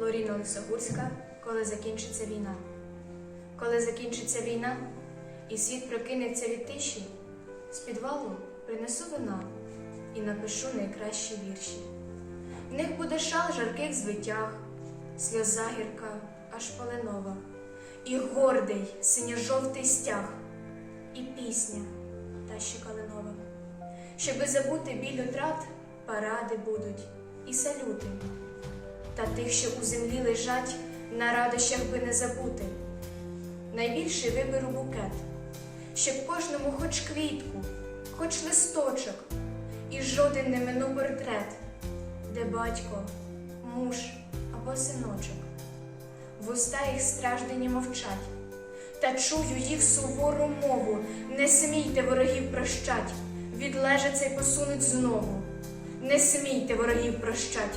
Лоріна Лисогурська, коли закінчиться війна. Коли закінчиться війна, і світ прокинеться від тиші, з підвалу принесу вина і напишу найкращі вірші. В них буде шал жарких звитяг, сльоза гірка, аж поленова, і гордий синьо-жовтий стяг, і пісня та ще калинова. Щоби забути біль утрат, паради будуть і салюти. Та тих, що у землі лежать, на радощах би не забути. Найбільший виберу букет, щоб кожному хоч квітку, хоч листочок, і жоден не минув портрет, де батько, муж або синочок. Вуста їх страждені мовчать, та чую їх сувору мову. Не смійте ворогів прощать, відлежаться й посунуть знову. Не смійте ворогів прощать,